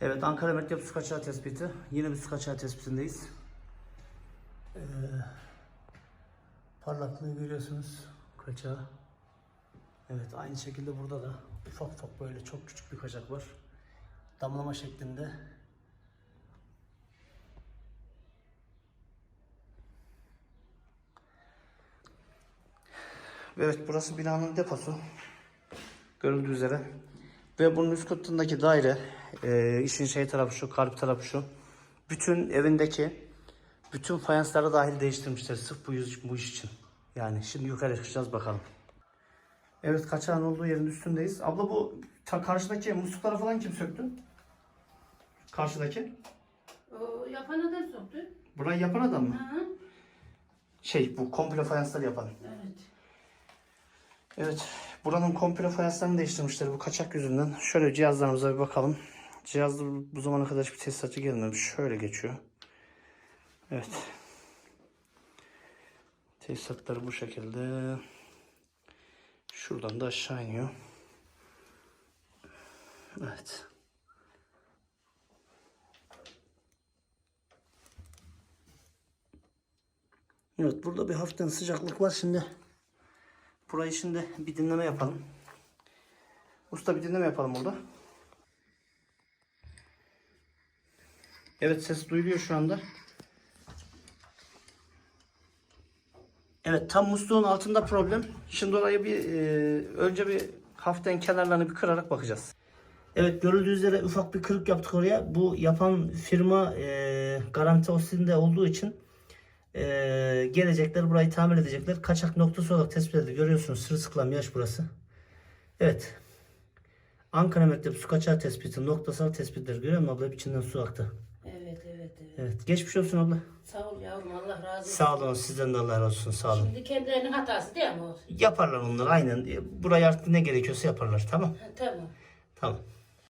Evet Ankara Mektep su kaçağı tespiti. Yine bir su kaçağı tespitindeyiz. Ee, parlaklığı görüyorsunuz. Kaçağı. Evet aynı şekilde burada da ufak ufak böyle çok küçük bir kaçak var. Damlama şeklinde. Evet burası binanın deposu. Görüldüğü üzere. Ve bunun üst katındaki daire, e, işin şey tarafı şu, kalp tarafı şu. Bütün evindeki bütün fayansları dahil değiştirmişler sırf bu, yüz, bu iş için. Yani şimdi yukarı çıkacağız bakalım. Evet kaçağın olduğu yerin üstündeyiz. Abla bu ta karşıdaki muslukları falan kim söktü? Karşıdaki. O yapan adam soktu. Burayı yapan adam mı? Hı hı. Şey bu komple fayansları yapan. Evet. Evet. Buranın komple fayanslarını değiştirmişler bu kaçak yüzünden. Şöyle cihazlarımıza bir bakalım. Cihazda bu zamana kadar hiçbir tesisatçı gelmemiş. Şöyle geçiyor. Evet. Tesisatları bu şekilde. Şuradan da aşağı iniyor. Evet. Evet burada bir hafiften sıcaklık var şimdi. Burayı şimdi bir dinleme yapalım. Usta bir dinleme yapalım burada. Evet ses duyuluyor şu anda. Evet tam musluğun altında problem. Şimdi orayı bir e, önce bir hafiften kenarlarını bir kırarak bakacağız. Evet görüldüğü üzere ufak bir kırık yaptık oraya. Bu yapan firma e, garanti ostilinde olduğu için e, gelecekler burayı tamir edecekler. Kaçak noktası olarak tespit edildi. Görüyorsunuz sırılsıklam yaş burası. Evet. Ankara Mektep su kaçağı tespiti noktasal tespitleri görüyor musun abla? İçinden su aktı. Evet evet. Geçmiş olsun abla. Sağ ol yavrum Allah razı olsun. Sağ olun. Sizden de Allah razı olsun. Sağ olun. Şimdi kendilerinin hatası değil mi o? Yaparlar onlar aynen. Buraya artık ne gerekiyorsa yaparlar. Tamam. Ha, tamam. Tamam.